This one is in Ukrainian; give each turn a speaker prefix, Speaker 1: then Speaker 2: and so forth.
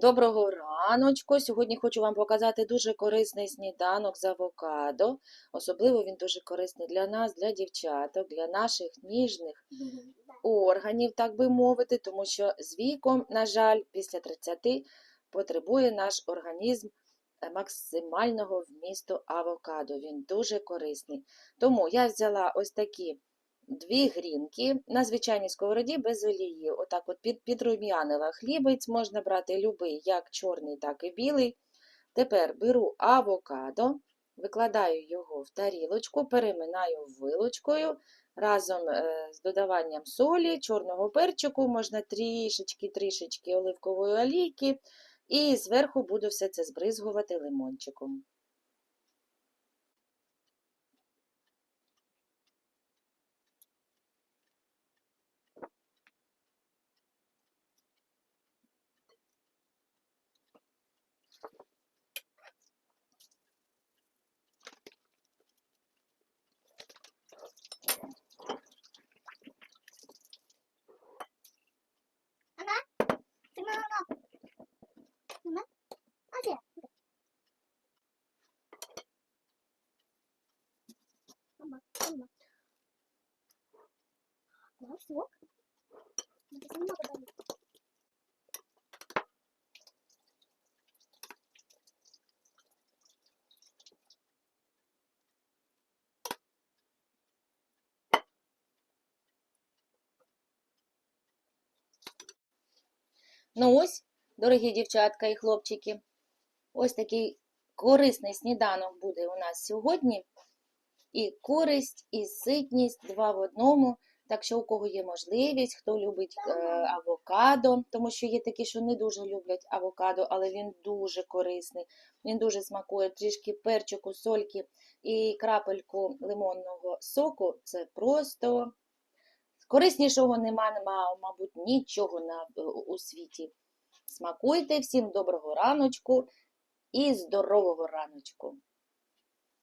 Speaker 1: Доброго раночку. Сьогодні хочу вам показати дуже корисний сніданок з авокадо. Особливо він дуже корисний для нас, для дівчаток, для наших ніжних органів, так би мовити, тому що з віком, на жаль, після 30 потребує наш організм е, максимального вмісту авокадо. Він дуже корисний. Тому я взяла ось такі дві грінки на звичайній сковороді без олії. Отак от під, підрум'янила хлібець, можна брати любий, як чорний, так і білий. Тепер беру авокадо, викладаю його в тарілочку, переминаю вилочкою разом е, з додаванням солі, чорного перчику, можна трішечки-трішечки оливкової олійки, і зверху буду все це збризгувати лимончиком.
Speaker 2: Ты мама. Мама? А где? Мама, мама. Ну, все. Это немного дали.
Speaker 1: Ну ось, дорогі дівчатка і хлопчики, ось такий корисний сніданок буде у нас сьогодні. І користь, і ситність два в одному. Так що у кого є можливість, хто любить е, авокадо, тому що є такі, що не дуже люблять авокадо, але він дуже корисний. Він дуже смакує трішки перчику, сольки і крапельку лимонного соку. Це просто кориснішого нема, нема, мабуть, нічого на, у світі. Смакуйте всім доброго раночку і здорового раночку!